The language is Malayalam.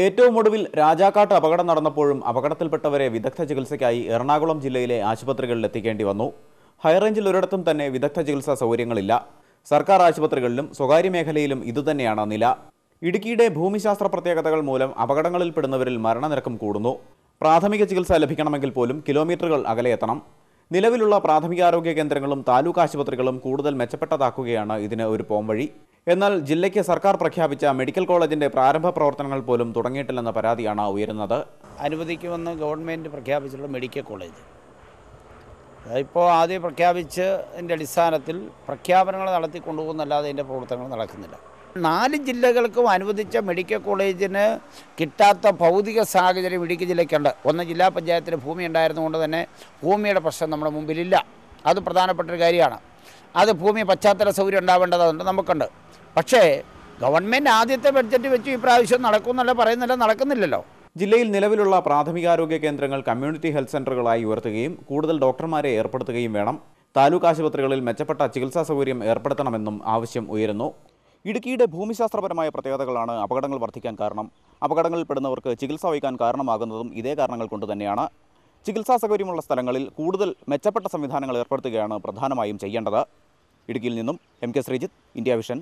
ഏറ്റവും ഒടുവിൽ രാജാക്കാട്ട് അപകടം നടന്നപ്പോഴും അപകടത്തിൽപ്പെട്ടവരെ വിദഗ്ധ ചികിത്സയ്ക്കായി എറണാകുളം ജില്ലയിലെ ആശുപത്രികളിൽ എത്തിക്കേണ്ടി വന്നു. ഹൈറേഞ്ചിൽ ഒരിടത്തും തന്നെ വിദഗ്ധ ചികിത്സാ സൗകര്യങ്ങളില്ല. സർക്കാർ ആശുപത്രികളിലും സ്വകാര്യ മേഖലയിലും ഇതുതന്നെയാണ് നില. ഇടുക്കിയുടെ ഭൂമിശാസ്ത്ര പ്രത്യേകതകൾ മൂലം അപകടങ്ങളിൽപ്പെടുന്നവരിൽ മരണനിരക്കും കൂടുന്നു. പ്രാഥമിക ചികിത്സ ലഭിക്കണമെങ്കിൽ പോലും കിലോമീറ്ററുകൾ അകലെ എത്തണം. നിലവിലുള്ള പ്രാഥമികാരോഗ്യ കേന്ദ്രങ്ങളും താലൂക്ക് ആശുപത്രികളും കൂടുതൽ മെച്ചപ്പെട്ടതാക്കുകയാണ് ഇതിന് ഒരു പോംവഴി. എന്നാൽ ജില്ലയ്ക്ക് സർക്കാർ പ്രഖ്യാപിച്ച മെഡിക്കൽ കോളേജിന്റെ പ്രാരംഭ പ്രവർത്തനങ്ങൾ പോലും തുടങ്ങിയിട്ടില്ലെന്ന പരാതിയാണ് ഉയരുന്നത്. അനുവദിക്കുമെന്ന് ഗവൺമെന്റ് പ്രഖ്യാപിച്ചിട്ടുള്ള മെഡിക്കൽ കോളേജ്. ഇപ്പോൾ ആദ്യം പ്രഖ്യാപിച്ചതിന്റെ അടിസ്ഥാനത്തിൽ പ്രഖ്യാപനങ്ങൾ നടത്തി കൊണ്ടുപോകുന്നല്ലാതെ അതിന്റെ പ്രവർത്തനങ്ങൾ നടക്കുന്നില്ല. നാല് ജില്ലകൾക്കും അനുവദിച്ച മെഡിക്കൽ കോളേജിന് കിട്ടാത്ത ഭൗതിക സാഹചര്യം ഇടുക്കി ജില്ലയ്ക്കുണ്ട്. ഒന്ന് ജില്ലാ പഞ്ചായത്തിന് ഭൂമി ഉണ്ടായിരുന്നുകൊണ്ട് തന്നെ ഭൂമിയുടെ പ്രശ്നം നമ്മുടെ മുമ്പിലില്ല. അത് പ്രധാനപ്പെട്ട ഒരു കാര്യമാണ്. അത് ഭൂമി പശ്ചാത്തല സൗകര്യം ഉണ്ടാവേണ്ടതുണ്ട് നമുക്കുണ്ട്. പക്ഷേ ഗവൺമെന്റ് ആദ്യത്തെ ബഡ്ജറ്റ് വെച്ച് ഈ പ്രാവശ്യം നടക്കുമെന്നല്ല പറയുന്നില്ല നടക്കുന്നില്ലല്ലോ. ജില്ലയിൽ നിലവിലുള്ള പ്രാഥമികാരോഗ്യ കേന്ദ്രങ്ങൾ കമ്മ്യൂണിറ്റി ഹെൽത്ത് സെന്ററുകളായി ഉയർത്തുകയും കൂടുതൽ ഡോക്ടർമാരെ ഏർപ്പെടുത്തുകയും വേണം. താലൂക്ക് ആശുപത്രികളിൽ മെച്ചപ്പെട്ട ചികിത്സാ സൗകര്യം ഏർപ്പെടുത്തണമെന്നും ആവശ്യം ഉയരുന്നു. ഇടുക്കിയുടെ ഭൂമിശാസ്ത്രപരമായ പ്രത്യേകതകളാണ് അപകടങ്ങൾ വർദ്ധിക്കാൻ കാരണം. അപകടങ്ങളിൽപ്പെടുന്നവർക്ക് ചികിത്സ വഹിക്കാൻ കാരണമാകുന്നതും ഇതേ കാരണങ്ങൾ കൊണ്ട് തന്നെയാണ്. ചികിത്സാ സൗകര്യമുള്ള സ്ഥലങ്ങളിൽ കൂടുതൽ മെച്ചപ്പെട്ട സംവിധാനങ്ങൾ ഏർപ്പെടുത്തുകയാണ് പ്രധാനമായും ചെയ്യേണ്ടത്. ഇടുക്കിയിൽ നിന്നും M K Sreejith India Vision.